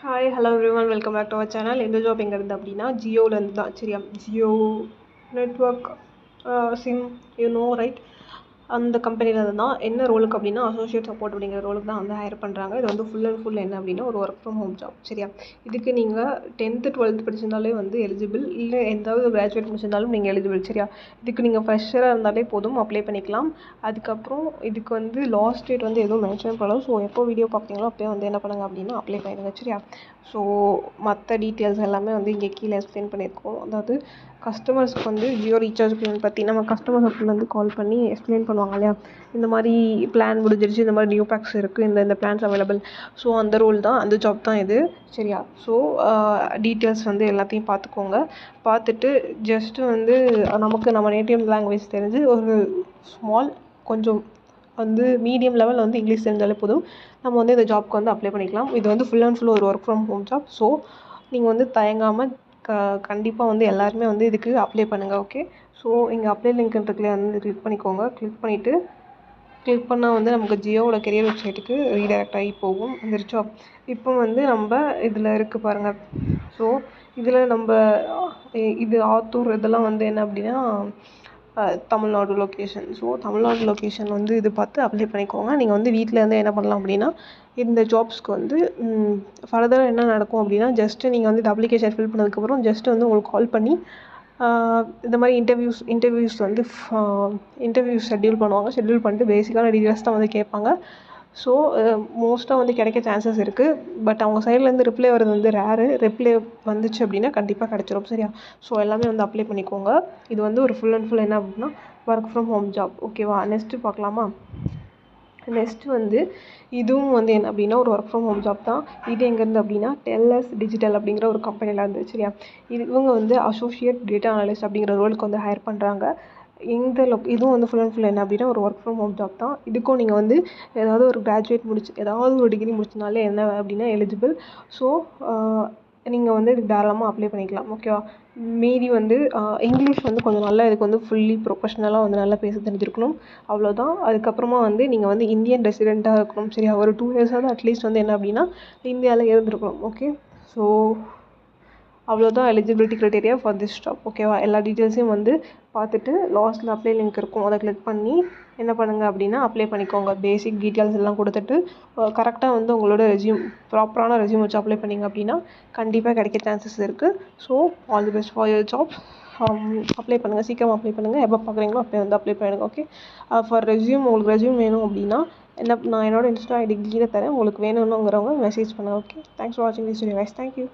Hi hello everyone welcome back to our channel எந்த job எங்கே இருந்து அப்படின்னா ஜியோலேருந்து தான். சரியா? Jio network SIM you know right அந்த கம்பெனியில் தான் என்ன ரோலுக்கு அப்படின்னா அசோசியேட் சப்போர்ட் அப்படிங்கிற ரோலுக்கு தான் வந்து ஹையர் பண்ணுறாங்க இது வந்து ஃபுல் அண்ட் ஃபுல் என்ன அப்படின்னா ஒரு ஒர்க் ஃப்ரம் ஹோம் ஜாப் சரியா? இதுக்கு நீங்கள் டென்த்து டுவெல்த்து படிச்சிருந்தாலே வந்து எலிஜிபிள் இல்லை எந்தாவது கிராஜுவேட் முடிச்சிருந்தாலும் நீங்கள் எலிஜிபிள் சரியா? இதுக்கு நீங்கள் ஃப்ரெஷராக இருந்தாலே போதும் அப்ளை பண்ணிக்கலாம். அதுக்கப்புறம் இதுக்கு வந்து லாஸ்ட் டேட் வந்து எதுவும் மென்ஷன் பண்ணலாம் ஸோ எப்போ வீடியோ பார்க்குறீங்களோ அப்போயே வந்து என்ன பண்ணுங்க அப்படின்னா அப்ளை பண்ணிடுங்க சரியா? ஸோ மற்ற டீட்டெயில்ஸ் எல்லாமே வந்து இங்கே கீழே எக்ஸ்பிளைன் பண்ணியிருக்கோம். அதாவது கஸ்டமர்ஸ்க்கு வந்து ஜியோ ரீசார்ஜ் பிளான் பற்றி நம்ம கஸ்டமர் சப்போர்ட்லேருந்து கால் பண்ணி எக்ஸ்பிளைன் பண்ணுவாங்க இல்லையா? இந்த மாதிரி பிளான் முடிஞ்சிருச்சு இந்த மாதிரி நியூ பேக்ஸ் இருக்குது இந்த இந்த பிளான்ஸ் அவைலபிள் ஸோ அந்த ரோல் தான் அந்த ஜாப் தான் இது. சரியா? ஸோ டீட்டெயில்ஸ் வந்து எல்லாத்தையும் பார்த்துக்கோங்க பார்த்துட்டு ஜஸ்ட்டு வந்து நமக்கு நம்ம நேட்டிவ் லாங்குவேஜ் தெரிஞ்சு ஒரு ஸ்மால் கொஞ்சம் வந்து மீடியம் லெவலில் வந்து இங்கிலீஷ் தெரிஞ்சாலே போதும். நம்ம வந்து இந்த ஜாப்க்கு வந்து அப்ளை பண்ணிக்கலாம். இது வந்து ஃபுல் அண்ட் ஃபுல் ஒரு work from home job so நீங்கள் வந்து தயங்காமல் க கண்டிப்பாக வந்து எல்லாருமே வந்து இதுக்கு அப்ளை பண்ணுங்கள் ஓகே ஸோ இங்கே அப்ளை லிங்க் இருக்குல்ல வந்து கிளிக் பண்ணிக்கோங்க. கிளிக் பண்ணிவிட்டு கிளிக் பண்ணால் வந்து நமக்கு ஜியோவோட கெரியர் வெப்சைட்டுக்கு ரீடைரக்ட் ஆகி போகும். வந்துருச்சா? இப்போ வந்து நம்ம இதில் இருக்குது பாருங்கள் ஸோ இதில் நம்ம இது ஆத்தூர் இதெல்லாம் வந்து என்ன அப்படின்னா Tamil Nadu location so Tamil Nadu location வந்து இது பார்த்து அப்ளை பண்ணிக்கோங்க. நீங்கள் வந்து வீட்டில் இருந்து என்ன பண்ணலாம் அப்படின்னா இந்த ஜாப்ஸ்க்கு வந்து ஃபர்தராக என்ன நடக்கும் அப்படின்னா ஜஸ்ட்டு நீங்கள் வந்து இந்த அப்ளிகேஷன் ஃபில் பண்ணதுக்கப்புறம் ஜஸ்ட்டு வந்து உங்களுக்கு கால் பண்ணி இந்த மாதிரி இன்டர்வியூஸ் இன்டர்வியூஸ் வந்து இன்டர்வியூஸ் ஷெட்யூல் பண்ணுவாங்க. ஷெட்யூல் பண்ணிட்டு பேசிக்கான டீட்டெயில்ஸ் தான் வந்து கேட்பாங்க. ஸோ மோஸ்ட்டாக uh, வந்து கிடைக்க சான்சஸ் இருக்குது பட் அவங்க சைட்லேருந்து ரிப்ளை வர்றது வந்து ரேரு ரிப்ளை வந்துச்சு அப்படின்னா கண்டிப்பாக கிடச்சிரும். சரியா? ஸோ எல்லாமே வந்து அப்ளை பண்ணிக்கோங்க. இது வந்து ஒரு ஃபுல் அண்ட் ஃபுல் என்ன அப்படின்னா ஒர்க் ஃப்ரம் ஹோம் ஜாப் ஓகேவா நெக்ஸ்ட்டு பார்க்கலாமா? நெக்ஸ்ட்டு வந்து இதுவும் வந்து என்ன அப்படின்னா ஒரு ஒர்க் ஃப்ரம் ஹோம் ஜாப் தான். இது எங்கேருந்து அப்படின்னா டெல்லஸ் டிஜிட்டல் அப்படிங்கிற ஒரு கம்பெனியில் இருந்து சரியா? இது இவங்க வந்து அசோசியேட் டேட்டா அனலிஸ்ட் அப்படிங்கிற ரோலுக்கு வந்து ஹையர் பண்ணுறாங்க இந்த லொக் இதுவும் வந்து ஃபுல் அண்ட் ஃபுல் என்ன அப்படின்னா ஒரு ஒர்க் ஃப்ரம் ஹோம் ஜாப் தான். இதுக்கும் நீங்கள் வந்து ஏதாவது ஒரு கிராஜுவேட் முடிச்சு ஏதாவது ஒரு டிகிரி முடிச்சனாலே என்ன அப்படின்னா எலிஜிபிள் ஸோ நீங்கள் வந்து இதுக்கு தாராளமாக அப்ளை பண்ணிக்கலாம். ஓகேவா மீதி வந்து இங்கிலீஷ் வந்து கொஞ்சம் நல்லா இதுக்கு வந்து ஃபுல்லி ப்ரொஃபஷ்னலாக வந்து நல்லா பேச தெரிஞ்சிருக்கணும். அவ்வளோதான் அதுக்கப்புறமா வந்து நீங்கள் வந்து இந்தியன் ரெசிடெண்ட்டாக இருக்கணும். சரியா? ஒரு டூ இயர்ஸாவது அட்லீஸ்ட் வந்து என்ன அப்படின்னா இந்தியாவில் இருந்திருக்கணும். ஓகே ஸோ அவ்வளோதான் eligibility criteria for this job ஓகேவா எல்லா டீட்டெயில்ஸையும் வந்து பார்த்துட்டு லாஸ்ட்டில் அப்ளை லிங்க் இருக்கும். அதை கிளிக் பண்ணி என்ன பண்ணுங்கள் அப்படின்னா அப்ளை பண்ணிக்கோங்க. பேசிக் டீட்டெயில்ஸ் எல்லாம் கொடுத்துட்டு கரெக்டாக வந்து உங்களோட ரெஸ்யூம் ப்ராப்பரான ரெஸ்யூம் வச்சு அப்ளை பண்ணிங்க அப்படின்னா கண்டிப்பாக கிடைக்க சான்சஸ் இருக்குது so all the best for your job apply um, பண்ணுங்கள் சீக்கிரம் அப்ளை பண்ணுங்கள் எப்போ பார்க்குறீங்களோ அப்போ வந்து அப்ளை பண்ணிடுங்க ஓகே ஃபார் ரெஸ்யூம் உங்களுக்கு ரெஸ்யூம் வேணும் அப்படின்னா என்ன நான் என்னோட இன்ஸ்டா ஐடி கீழே தரேன். உங்களுக்கு வேணும்னுங்கிறவங்க மெசேஜ் பண்ணுங்கள் ஓகே தேங்க்ஸ் ஃபார் வாட்சிங் this video guys thank you